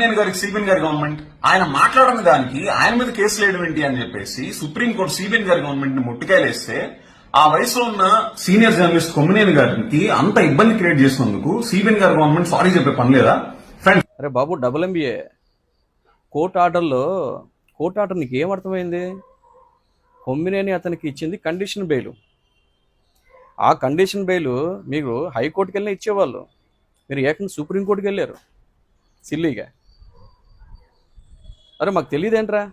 నేను గారికి సిబిఎన్ గారి గవర్నమెంట్ ఆయన మాట్లాడిన దానికి ఆయన మీద కేసు లేయడం ఏంటి అని చెప్పేసి సుప్రీంకోర్టు సిబిఎన్ గారి గవర్నమెంట్ని ముట్టుకాయలేస్తే ఆ వయసులో ఉన్న సీనియర్ జర్నలిస్ట్ కొమ్మినేని గారికి అంత ఇబ్బంది క్రియేట్ చేసినందుకు సిబిఎన్ గారి గవర్నమెంట్ సారీ చెప్పే పని లేదా? ఫ్రెండ్స్ అరే బాబు డబుల్ ఎంబీఏ కోర్టు ఆర్డర్లో కోర్టు ఆర్డర్ నీకు ఏం అర్థమైంది? కొమ్మినేని అతనికి ఇచ్చింది కండిషన్ బెయిల్ ఆ కండిషన్ బెయిల్ మీకు హైకోర్టుకి వెళ్ళినా ఇచ్చేవాళ్ళు. మీరు ఏకంగా సుప్రీంకోర్టుకి వెళ్ళారు. సిల్లీగా. అరే మాకు తెలియదేంట్రా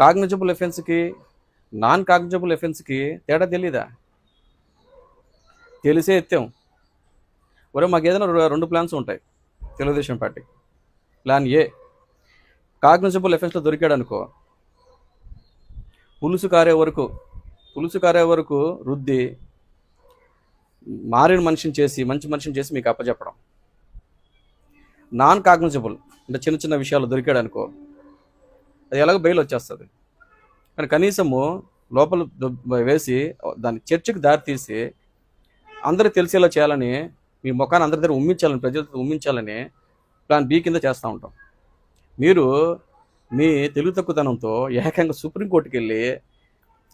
కాగ్నిజబుల్ ఎఫెన్స్కి నాన్ కాగ్నిజబుల్ ఎఫెన్స్కి తేడా తెలీదా? తెలిసే ఎత్తాం. ఒరే మాకు ఏదైనా రెండు ప్లాన్స్ ఉంటాయి Telugu Desam party. Plan A. Cognizable ఎఫెన్స్లో దొరికాడు అనుకో పులుసు కారే వరకు పులుసు కారే వరకు రుద్ది మారిన మనిషిని చేసి మంచి మనిషిని చేసి మీకు అప్పచెప్పడం. నాన్ కాగ్నిజబుల్ అంటే చిన్న చిన్న విషయాలు దొరికాడు అనుకో అది ఎలాగో బెయిల్ వచ్చేస్తుంది. కానీ కనీసము లోపల వేసి దాని చర్చకు దారి తీసి అందరూ తెలిసేలా చేయాలని మీ ముఖాన్ని అందరి దగ్గర ఉమ్మించాలని ప్రజలతో ఉమ్మించాలని ప్లాన్ బి కింద చేస్తూ ఉంటాం. మీరు మీ తెలుగు తక్కువతనంతో ఏకంగా సుప్రీంకోర్టుకి వెళ్ళి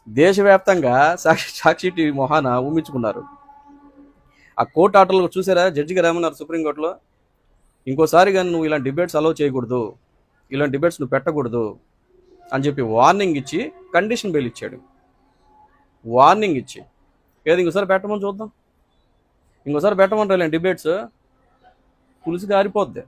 దేశవ్యాప్తంగా సాక్షి సాక్షి టీవీ మొహాన ఉమ్మించుకున్నారు. ఆ కోర్టు ఆటలు చూసారా? జడ్జి గారు ఏమన్నారు సుప్రీంకోర్టులో ఇంకోసారి కానీ నువ్వు ఇలాంటి డిబేట్స్ అలౌ చేయకూడదు ఇలాంటి డిబేట్స్ నువ్వు పెట్టకూడదు అని చెప్పి వార్నింగ్ ఇచ్చి కండిషన్ బెయిల్ ఇచ్చాడు. వార్నింగ్ ఇచ్చి. ఏది ఇంకోసారి పెట్టమని చూద్దాం. ఇంకోసారి పెట్టమంటారు ఇలాంటి డిబేట్స్ పులుసు గారిపోద్ది.